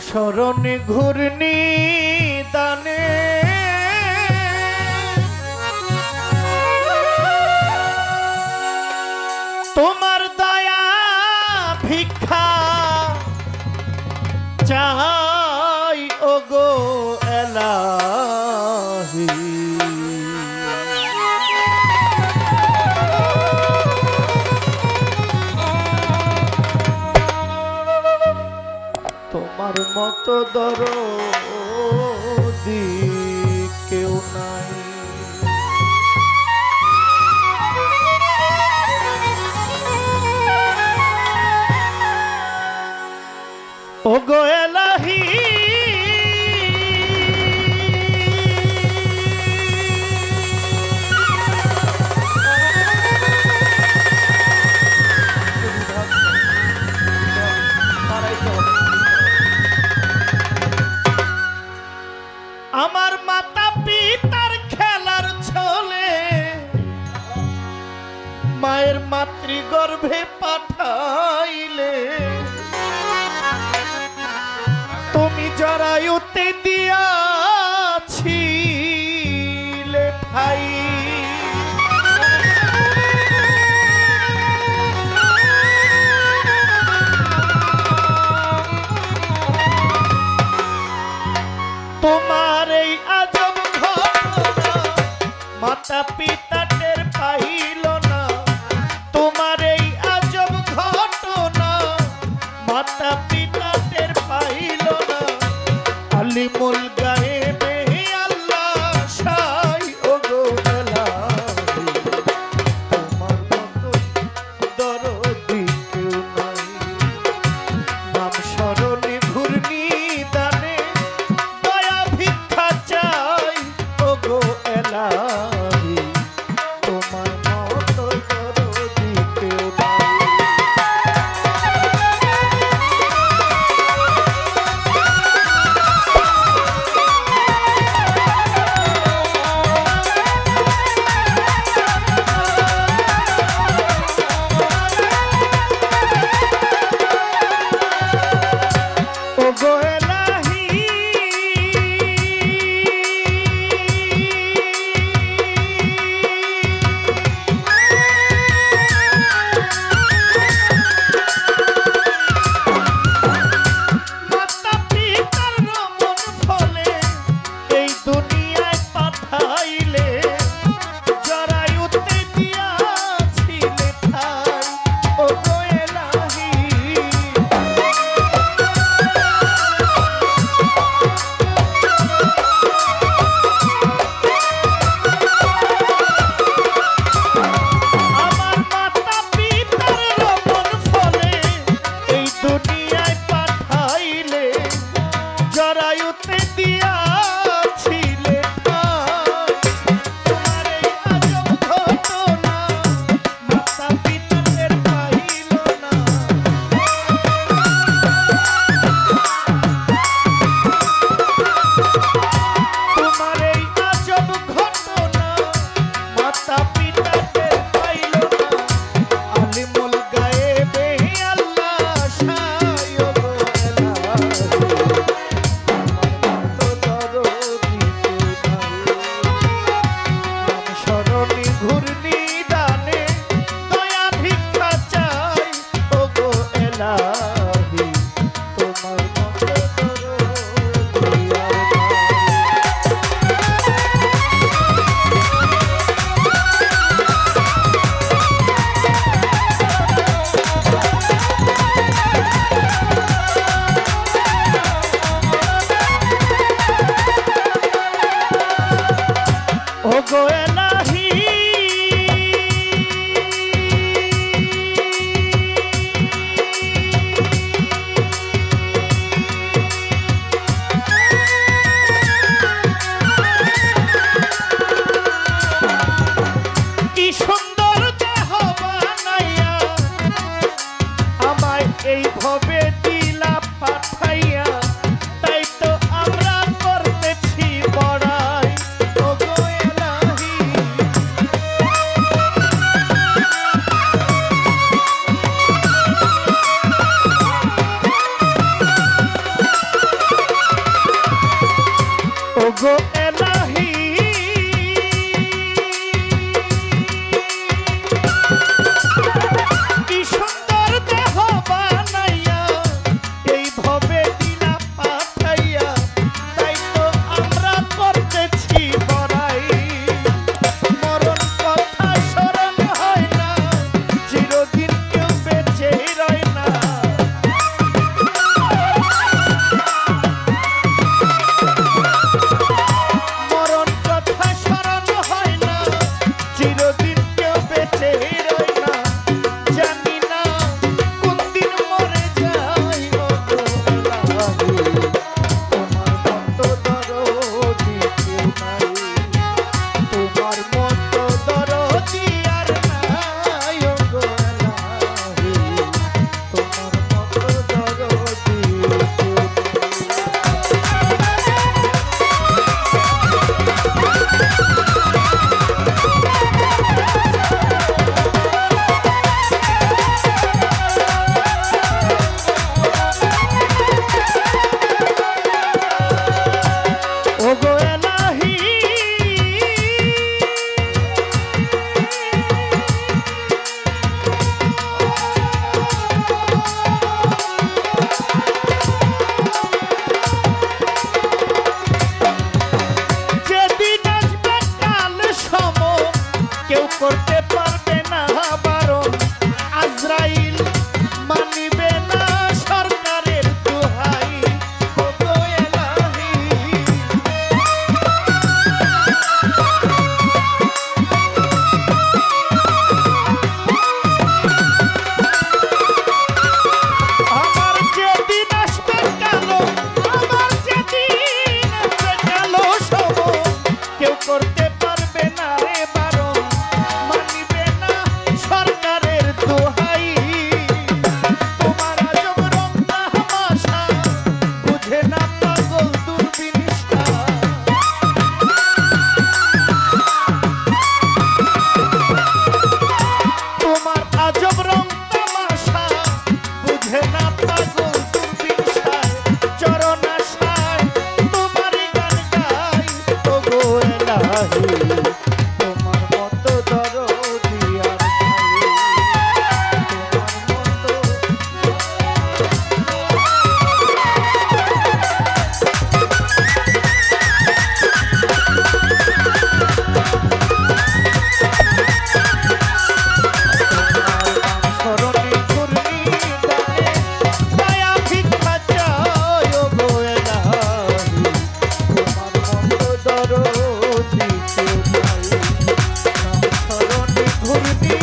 শরণে ঘুরনি মতো দর কেউ নাই। ও গোয়ে গর্ভে পাঠাইলে। তুমি জরায়ুতে দিয়াছি ঠাই তোমার এই আজব ঘটনা মাতা পিতা টের পাইল মাতা পিতা টের পাইল না। আলিমুল এই ভবে পাঠাইয়া তাই তো আমরা করতেছি বড়াই। ওগো লাহি ভূমিতে